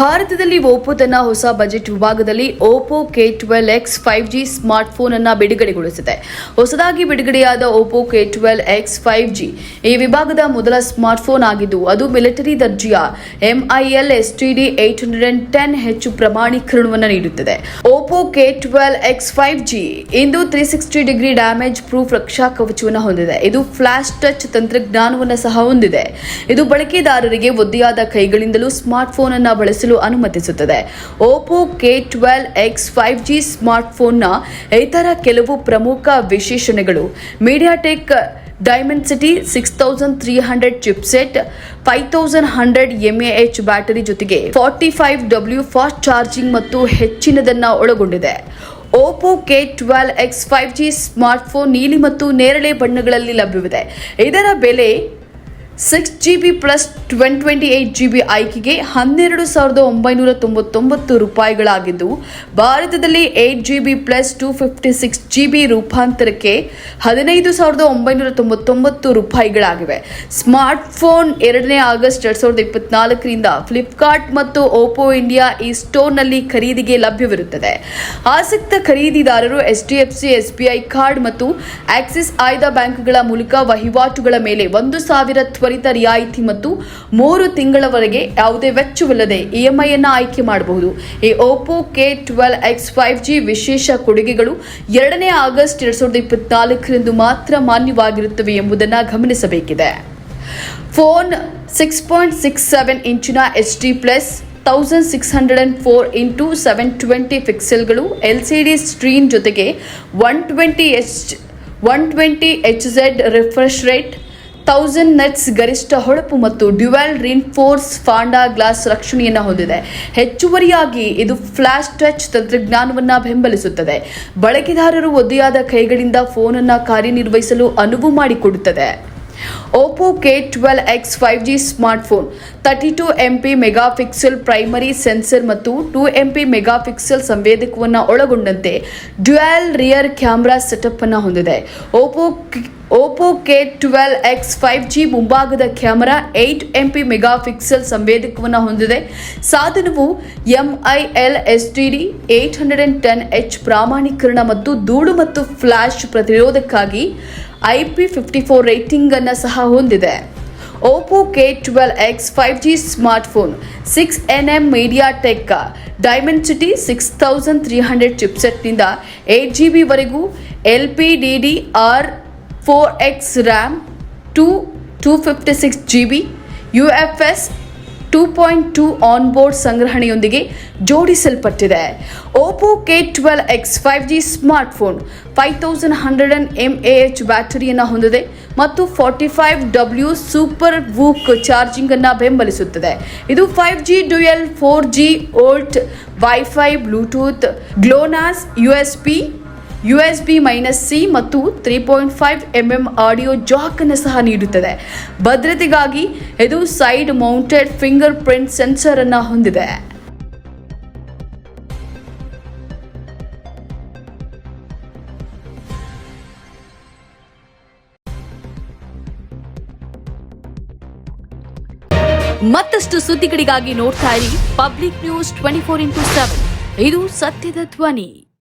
ಭಾರತದಲ್ಲಿ ಓಪೋ ತನ್ನ ಹೊಸ ಬಜೆಟ್ ವಿಭಾಗದಲ್ಲಿ Oppo K twelve X five G smartphone ಅನ್ನು ಬಿಡುಗಡೆಗೊಳಿಸಿದೆ. ಹೊಸದಾಗಿ ಬಿಡುಗಡೆಯಾದ Oppo K twelve X five G ಈ ವಿಭಾಗದ ಮೊದಲ ಸ್ಮಾರ್ಟ್ಫೋನ್ ಆಗಿದ್ದು, ಅದು ಮಿಲಿಟರಿ ದರ್ಜೆಯ MIL S T D eight hundred and ten ಹೆಚ್ಚು ಪ್ರಮಾಣೀಕರಣವನ್ನು ನೀಡುತ್ತದೆ. Oppo K twelve X five G ಇಂದು three sixty degree damage proof ರಕ್ಷಾ ಕವಚವನ್ನು ಹೊಂದಿದೆ. ಇದು ಫ್ಲಾಶ್ ಟಚ್ ತಂತ್ರಜ್ಞಾನವನ್ನು ಸಹ ಹೊಂದಿದೆ. ಇದು ಬಳಕೆದಾರರಿಗೆ ಒದ್ದೆಯಾದ ಕೈಗಳಿಂದಲೂ ಸ್ಮಾರ್ಟ್ಫೋನ್ ಅನ್ನು ಬಳಸಲು ಅನುಮತಿಸುತ್ತದೆ. Oppo K twelve X five G ಸ್ಮಾರ್ಟ್ಫೋನ್ನ ಇತರ ಕೆಲವು ಪ್ರಮುಖ ವಿಶೇಷಣೆಗಳು. MediaTek Dimensity six thousand three hundred chipset five thousand hundred M A H battery ಜೊತೆಗೆ forty five W fast charging ಮತ್ತು ಹೆಚ್ಚಿನದನ್ನು ಒಳಗೊಂಡಿದೆ. Oppo K twelve X five G smartphone ನೀಲಿ ಮತ್ತು ನೇರಳೆ ಬಣ್ಣಗಳಲ್ಲಿ ಲಭ್ಯವಿದೆ. ಇದರ ಬೆಲೆ six G B plus twen twenty eight G B ಆಯ್ಕೆಗೆ ಹನ್ನೆರಡು ಸಾವಿರದ ಒಂಬೈನೂರ ತೊಂಬತ್ತೊಂಬತ್ತು ರೂಪಾಯಿಗಳಾಗಿದ್ದು, ಭಾರತದಲ್ಲಿ eight G B plus two fifty six G B ರೂಪಾಂತರಕ್ಕೆ ಹದಿನೈದು ಸಾವಿರದ ಒಂಬೈನೂರ ತೊಂಬತ್ತೊಂಬತ್ತು ರೂಪಾಯಿಗಳಾಗಿವೆ. ಸ್ಮಾರ್ಟ್ಫೋನ್ ಎರಡನೇ ಆಗಸ್ಟ್ ಎರಡು ಸಾವಿರದ ಇಪ್ಪತ್ನಾಲ್ಕರಿಂದ ಫ್ಲಿಪ್ಕಾರ್ಟ್ ಮತ್ತು ಓಪೋ ಇಂಡಿಯಾ ಈ ಸ್ಟೋರ್ನಲ್ಲಿ ಖರೀದಿಗೆ ಲಭ್ಯವಿರುತ್ತದೆ. ಆಸಕ್ತ ಖರೀದಿದಾರರು H D F C, S B I card ಮತ್ತು ಆಕ್ಸಿಸ್ ಆಯ್ದ ಬ್ಯಾಂಕ್ಗಳ ಮೂಲಕ ವಹಿವಾಟುಗಳ ಮೇಲೆ ಒಂದು ಸಾವಿರ ತ್ವರಿತ ರಿಯಾಯಿತಿ ಮತ್ತು ಮೂರು ತಿಂಗಳವರೆಗೆ ಯಾವುದೇ ವೆಚ್ಚವಿಲ್ಲದೆ ಇಎಂಐ ಅನ್ನು ಆಯ್ಕೆ ಮಾಡಬಹುದು. ಈ Oppo K twelve X five G ವಿಶೇಷ ಕೊಡುಗೆಗಳು ಎರಡನೇ ಆಗಸ್ಟ್ ಎರಡ್ ಸಾವಿರದ ಇಪ್ಪತ್ನಾಲ್ಕರಂದು ಮಾತ್ರ ಮಾನ್ಯವಾಗಿರುತ್ತವೆ ಎಂಬುದನ್ನು ಗಮನಿಸಬೇಕಿದೆ. Phone six point six seven ಇಂಚಿನ H D plus, thousand six hundred and four into seven twenty ಪಿಕ್ಸೆಲ್ಗಳು L C D screen ಜೊತೆಗೆ one twenty H, one twenty H Z refresh rate thousand nits ಗರಿಷ್ಠ ಹೊಳಪು ಮತ್ತು dual ರಿನ್ಫೋರ್ಸ್ ಫಾಂಡಾ glass ರಕ್ಷಣೆಯನ್ನು ಹೊಂದಿದೆ. ಹೆಚ್ಚುವರಿಯಾಗಿ ಇದು flash touch ತಂತ್ರಜ್ಞಾನವನ್ನು ಬೆಂಬಲಿಸುತ್ತದೆ. ಬಳಕೆದಾರರು ಒದ್ದೆಯಾದ ಕೈಗಳಿಂದ ಫೋನ್ ಅನ್ನು ಕಾರ್ಯನಿರ್ವಹಿಸಲು ಅನುವು ಮಾಡಿಕೊಡುತ್ತದೆ. Oppo K twelve X five G smartphone thirty two M P megapixel primary sensor ಮತ್ತು ಟೂ ಎಂ ಪಿ ಮೆಗಾಪಿಕ್ಸೆಲ್ ಸಂವೇದಕವನ್ನು ಒಳಗೊಂಡಂತೆ ಡ್ಯುಯಲ್ ರಿಯರ್ ಕ್ಯಾಮ್ರಾ ಸೆಟಪ್ ಅನ್ನು ಹೊಂದಿದೆ Oppo Oppo K twelve X five G ಮುಂಭಾಗದ camera eight M P megapixel ಸಂವೇದಕವನ್ನು ಹೊಂದಿದೆ. ಸಾಧನವು MIL S T D eight hundred and ten H ಪ್ರಾಮಾಣೀಕರಣ ಮತ್ತು ಧೂಳು ಮತ್ತು flash ಪ್ರತಿರೋಧಕ್ಕಾಗಿ I P fifty four rating ಅನ್ನು ಸಹ ಹೊಂದಿದೆ. Oppo K twelve X five G smartphone six N M MediaTek Dimensity six thousand three hundred ಚಿಪ್ಸೆಟ್ನಿಂದ eight G ಬಿವರೆಗೂ L P D D R four X RAM two two fifty six G B U F S two point two on board ಸಂಗ್ರಹಣೆಯೊಂದಿಗೆ ಜೋಡಿಸಲ್ಪಟ್ಟಿದೆ. Oppo K twelve X five G smartphone five thousand hundred and M A H ಬ್ಯಾಟರಿಯನ್ನು ಹೊಂದಿದೆ ಮತ್ತು forty five W super VOOC charging ಅನ್ನು ಬೆಂಬಲಿಸುತ್ತದೆ. ಇದು five G dual four G VoLTE wifi Bluetooth GLONASS U S P U S B minus C ಮತ್ತು three point five M M audio jack ಅನ್ನು ಸಹ ನೀಡುತ್ತದೆ. ಭದ್ರತೆಗಾಗಿ ಇದು side mounted fingerprint sensor ಅನ್ನು ಹೊಂದಿದೆ. ಮತ್ತಷ್ಟು ಸುದ್ದಿಗಳಿಗಾಗಿ ನೋಡ್ತಾ ಇರಿ public news twenty four into seven ಇದು ಸತ್ಯದ ಧ್ವನಿ.